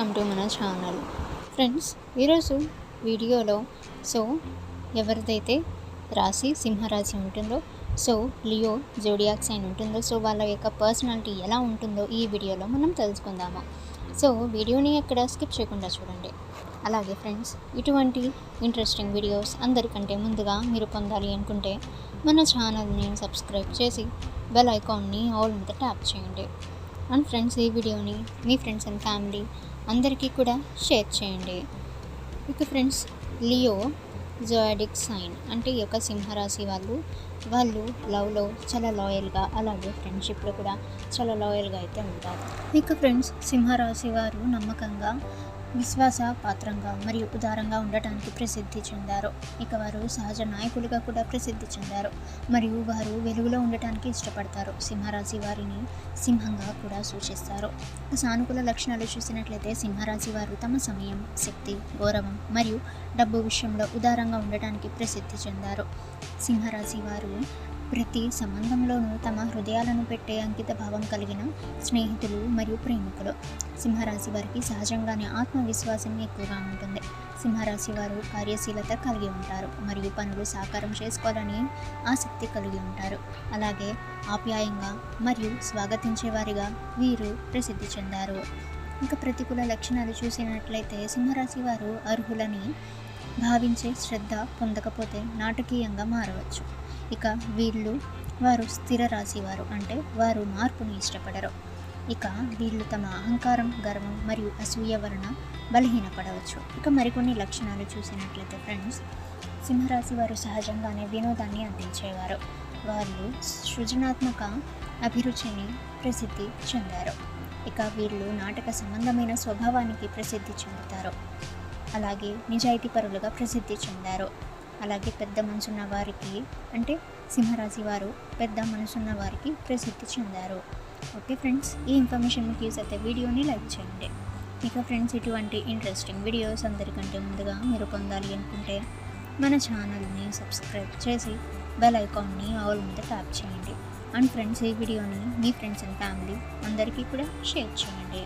Welcome to మన channel friends ఈరోజు వీడియోలో సో ఎవరిదైతే రాశి సింహరాశి ఉంటుందో సో లియో జోడియాక్ సైన్ ఉంటుందో సో వాళ్ళ యొక్క పర్సనాలిటీ ఎలా ఉంటుందో ఈ వీడియోలో మనం తెలుసుకుందాము. సో వీడియోని ఎక్కడ స్కిప్ చేయకుండా చూడండి. అలాగే ఫ్రెండ్స్ ఇటువంటి ఇంట్రెస్టింగ్ వీడియోస్ అందరికంటే ముందుగా మీరు పొందాలి అనుకుంటే మన ఛానల్ని సబ్స్క్రైబ్ చేసి బెల్ ఐకాన్ని ఆల్ మీద ట్యాప్ చేయండి. అండ్ ఫ్రెండ్స్ ఈ వీడియోని మీ ఫ్రెండ్స్ అండ్ ఫ్యామిలీ అందరికీ కూడా షేర్ చేయండి. ఇక ఫ్రెండ్స్ లియో జోయాడిక్ సైన్ అంటే ఈ యొక్క సింహరాశి వాళ్ళు వాళ్ళు లవ్లో చాలా లాయల్గా అలాగే ఫ్రెండ్షిప్లో కూడా చాలా లాయల్గా అయితే ఉంటారు. ఇక ఫ్రెండ్స్ సింహరాశి వారు నమ్మకంగా విశ్వాస పాత్రంగా మరియు ఉదారంగా ఉండటానికి ప్రసిద్ధి చెందారు. ఇక వారు సహజ నాయకులుగా కూడా ప్రసిద్ధి చెందారు మరియు వారు వెలుగులో ఉండటానికి ఇష్టపడతారు. సింహరాశి వారిని సింహంగా కూడా సూచిస్తారు. సానుకూల లక్షణాలు చూసినట్లయితే సింహరాశి వారు తమ సమయం శక్తి గౌరవం మరియు డబ్బు విషయంలో ఉదారంగా ఉండటానికి ప్రసిద్ధి చెందారు. సింహరాశి వారు ప్రతి సంబంధంలోనూ తమ హృదయాలను పెట్టే అంకిత భావం కలిగిన స్నేహితులు మరియు ప్రేమికులు. సింహరాశి వారికి సహజంగానే ఆత్మవిశ్వాసం ఎక్కువగా ఉంటుంది. సింహరాశి వారు కార్యశీలత కలిగి ఉంటారు మరియు పనులు సాకారం చేసుకోవాలని ఆసక్తి కలిగి ఉంటారు. అలాగే ఆప్యాయంగా మరియు స్వాగతించేవారిగా వీరు ప్రసిద్ధి చెందారు. ఇంకా ప్రతికూల లక్షణాలు చూసినట్లయితే సింహరాశి వారు అర్హులని భావించే శ్రద్ధ పొందకపోతే నాటకీయంగా మారవచ్చు. ఇక వీళ్ళు వారు స్థిర రాశివారు అంటే వారు మార్పును ఇష్టపడరు. ఇక వీళ్ళు తమ అహంకారం గర్వం మరియు అసూయ వలన బలహీనపడవచ్చు. ఇక మరికొన్ని లక్షణాలు చూసినట్లయితే ఫ్రెండ్స్ సింహరాశి వారు సహజంగానే వినోదాన్ని అందించేవారు. వాళ్ళు సృజనాత్మక అభిరుచిని ప్రసిద్ధి చెందారు. ఇక వీళ్ళు నాటక సంబంధమైన స్వభావానికి ప్రసిద్ధి చెందుతారు. అలాగే నిజాయితీ పరులుగా ప్రసిద్ధి చెందారు. అలాగే పెద్ద మనసున్న వారికి అంటే సింహరాశి వారు పెద్ద మనసున్న వారికి ప్రసిద్ధి చెందారు. ఓకే ఫ్రెండ్స్ ఈ ఇన్ఫర్మేషన్ మీకు యూస్ అయితే వీడియోని లైక్ చేయండి. ఇక ఫ్రెండ్స్ ఇటువంటి ఇంట్రెస్టింగ్ వీడియోస్ అందరికంటే ముందుగా మీరు పొందాలి అనుకుంటే మన ఛానల్ని సబ్స్క్రైబ్ చేసి బెల్ ఐకాన్ని ఆల్ మీద ట్యాప్ చేయండి. అండ్ ఫ్రెండ్స్ ఈ వీడియోని మీ ఫ్రెండ్స్ అండ్ ఫ్యామిలీ అందరికీ కూడా షేర్ చేయండి.